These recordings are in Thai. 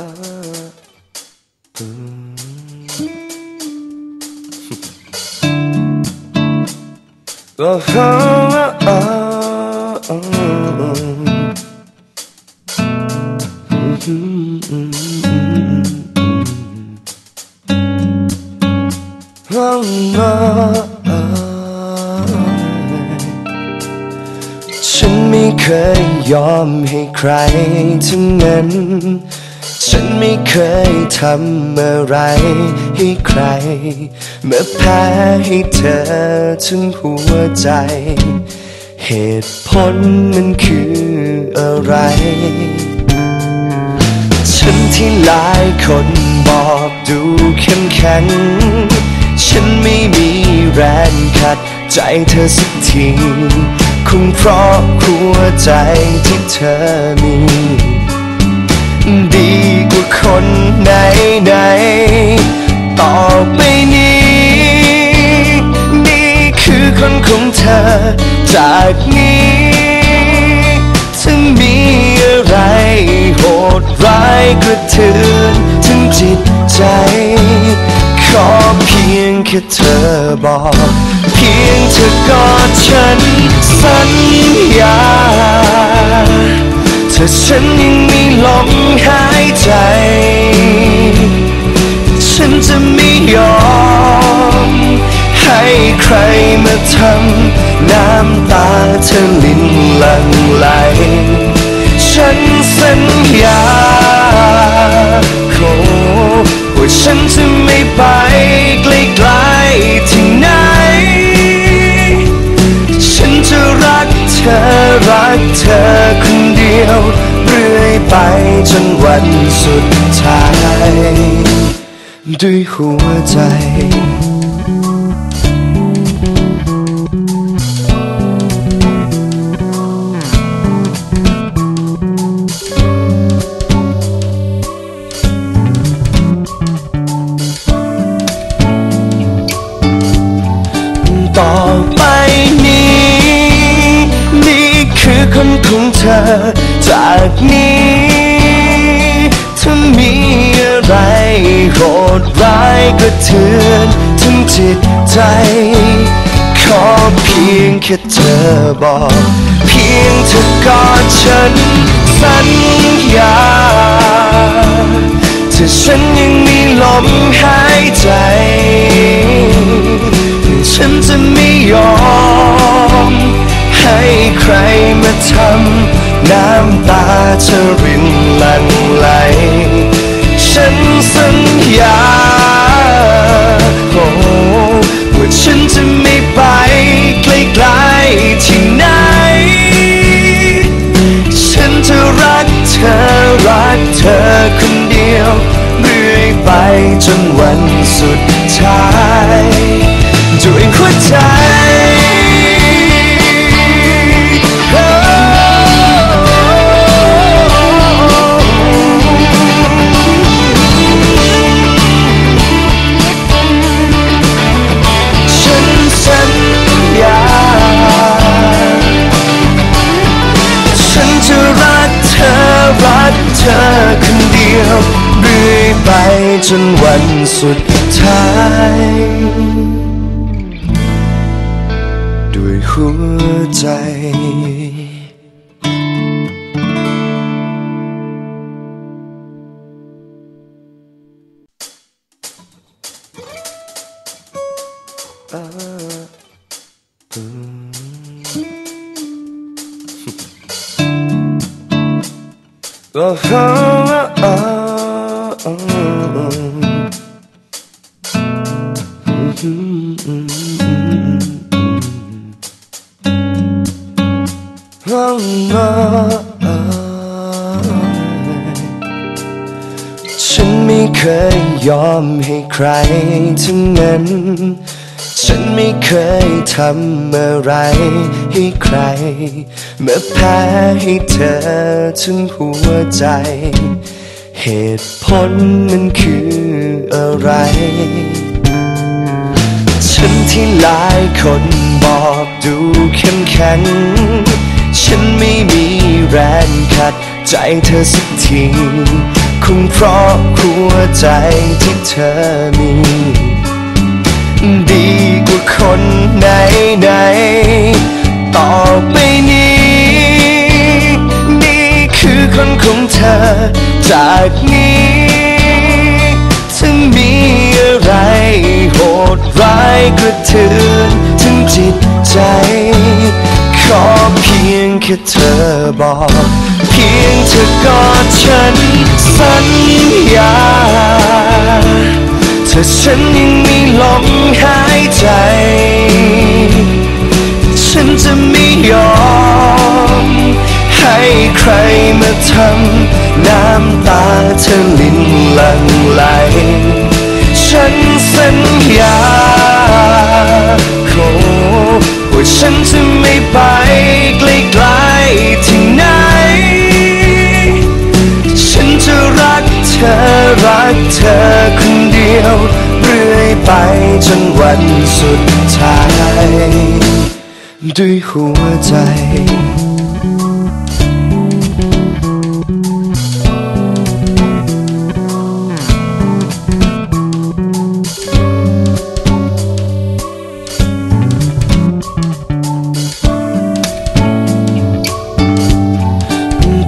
Oh, oh, oh, oh, oh. oh. ฉันไม่เคยยอมให้ใครทั้งนั้น ฉันไม่เคยทำอะไรให้ใคร เมื่อแพ้ให้เธอทั้งหัวใจ เหตุผลมันคืออะไร ฉันที่หลายคนบอกดูเข้มแข็ง ฉันไม่มีแรงขัดใจเธอสักทีคงเพราะหัวใจที่เธอมี ดี คนไหนไหนต่อไปนี้ นี่คือคนของเธอ จากนี้ถ้ามีอะไรโหดร้ายกระเทือนถึงจิตใจ ขอเพียงแค่เธอบอก เพียงเธอกอดฉันสัญญา ถ้าฉันยังมีลมหายใจ ฉันจะไม่ยอม ให้ใครมาทำน้ำตาเธอลินลังไหล ฉันสัญญาโอ้ว่าฉันจะไม่ไปไกลๆที่ไหน ฉันจะรักเธอรักเธอ ยวเรื่อยไปจนวันสุดท้าย ด้วยหัวใจต่อไปนี้ นี่คือคนของเธอากนี้ถ้ามีอะไรโหดร้ายกระเทือนถึงจิตใจ ขอเพียงแค่เธอบอก เพียงเธอกอดฉันสัญญาถ้าฉันยังมีลมหายใจ ฉันจะไม่ยอม ให้ใครมาทำน้ำตาเธอรินลั่งไหล ฉันสัญญาโอ้ว่าฉันจะไม่ไปไกลๆที่ไหน ฉันจะรักเธอรักเธอคนเดียวเรื่อยไปจนวันสุดท้ายด้วยหัวใจ ธอคนเดียวเรื่อยไปจนวันสุดท้าย ด้วยหัวใจ Oh, oh, oh, ฉันไม่เคยยอมให้ใครทั้งนั้น ฉันไม่เคยทำอะไรให้ใคร เมื่อแพ้ให้เธอทั้งหัวใจ เหตุผลมันคืออะไร ฉันที่หลายคนบอกดูเข้มแข็ง ฉันไม่มีแรงขัดใจเธอสักทีคคงเพราะหัวใจที่เธอมี ดีกว่าคนไหนไหนๆต่อไปนี้ นี่คือคนของเธอ จากนี้ถ้ามีอะไรโหดร้ายกระเทือนถึงจิตใจ ขอเพียงแค่เธอบอก เพียงเธอกอดฉันสัญญา ถ้าฉันยังมีลมหายใจ ฉันจะไม่ยอม ให้ใครมาทำน้ำตาเธอลินลังไหล ฉันสัญญาโอ้ว่าฉันจะไม่ไปไกลๆที่ไหน ฉันจะรักเธอรักเธอ ไปจนวันสุดท้าย ด้วยหัวใจ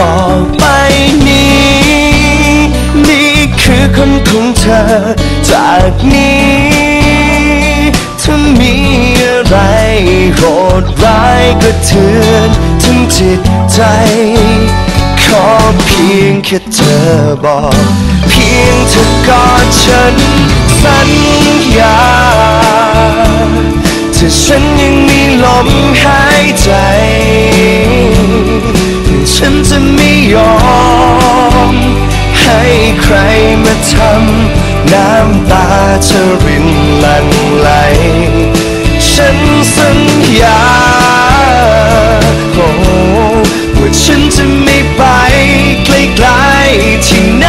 ต่อไปนี้ นี่คือคนของเธอ จากนี้ ถ้ามีอะไรโหดร้ายกระเทือนถึงจิตใจ ขอเพียงแค่เธอบอก เพียงเธอกอดฉันสัญญาถ้าฉันยังมีลมหายใจ ฉันจะไม่ยอม ให้ใครมาทำ น้ำตาเธอรินลั่งไหล ฉันสัญญาโอ้ว่าฉันจะไม่ไปไกลๆที่ไหน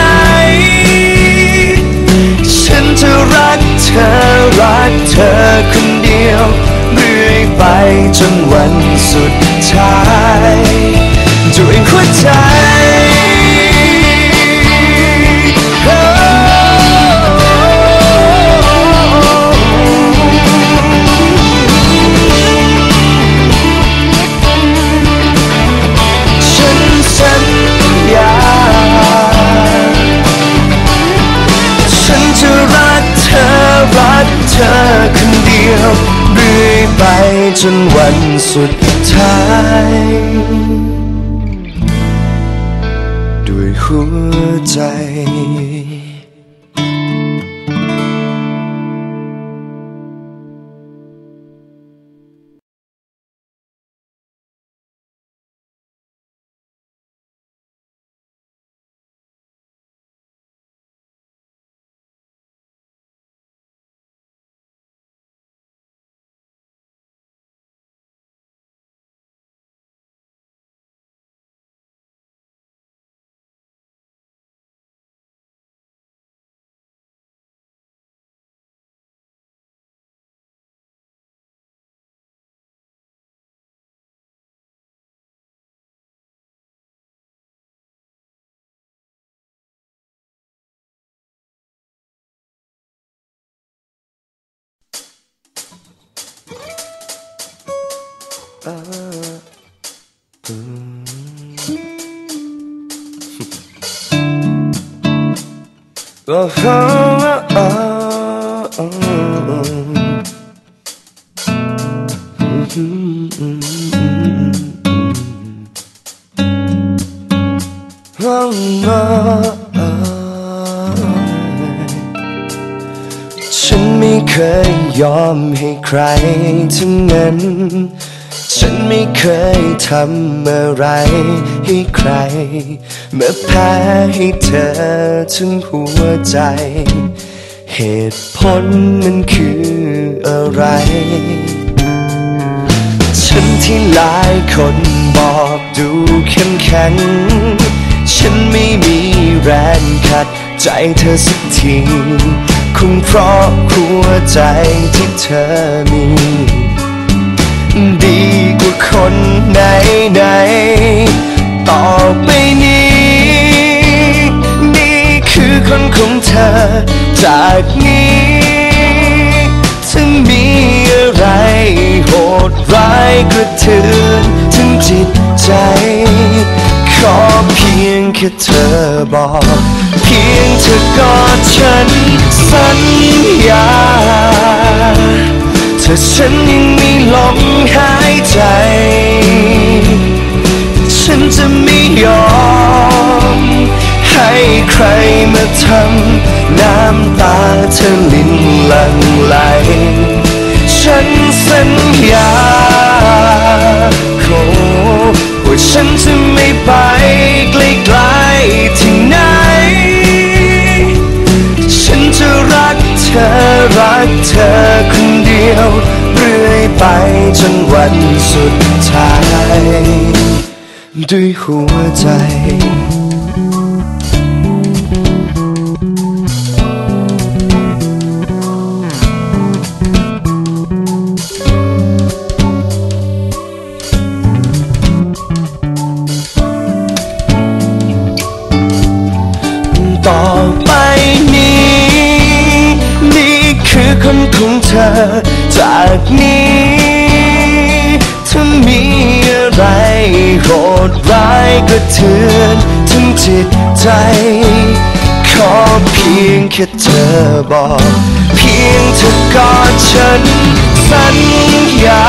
ฉันจะรักเธอรักเธอคนเดียวเรื่อยไปจนวันสุดท้ายด้วยหัวใจ จนวันสุดท้าย ด้วยหัวใจ Oh, oh, oh, oh, oh. oh, oh. ฉันไม่เคยยอมให้ใครทั้งนั้น ฉันไม่เคยทำอะไรให้ใคร เมาแพ้ให้เธอทั้งหัวใจ เหตุผลมันคืออะไร ฉันที่หลายคนบอกดูเข้มแข็ง ฉันไม่มีแรงขัดใจเธอสักทีคงเพราะหัวใจที่เธอมีดี คนไหนไหนต่อไปนี้ นี่คือคนของเธอ จากนี้ถ้ามีอะไรโหดร้ายกระเทือนถึงจิตใจ ขอเพียงแค่เธอบอก เพียงเธอกอดฉันสัญญา ถ้าฉันยังมีลมหายใจ ฉันจะไม่ยอม ให้ใครมาทำน้ำตาเธอลินลังไหล ฉันสัญญาโอ้ว่าฉันจะไม่ไปไกลๆที่ไหน ฉันจะรักเธอรักเธอ ยวเรื่อยไปจนวันสุดท้าย ด้วยหัวใจต่อไปนี้ นี่คือคนของเธอ จากนี้ถ้ามีอะไรโหดร้ายก็เทือนถึงจิตใจ ขอเพียงแค่เธอบอก เพียงเธอกอดฉันสัญญา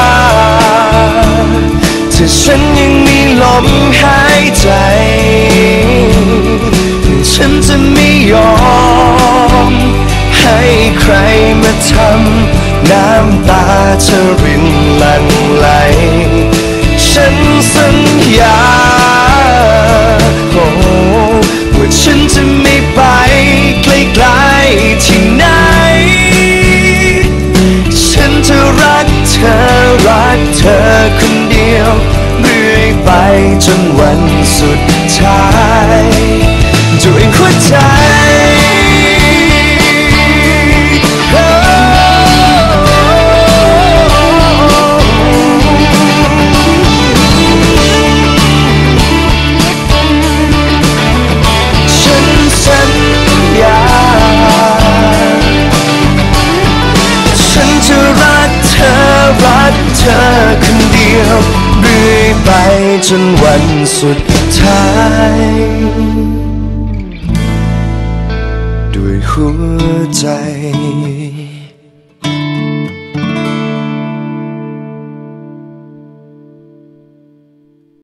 ถ้าฉันยังมีลมหายใจ ธอรินลังไหล ฉันสัญญา จนวันสุดท้าย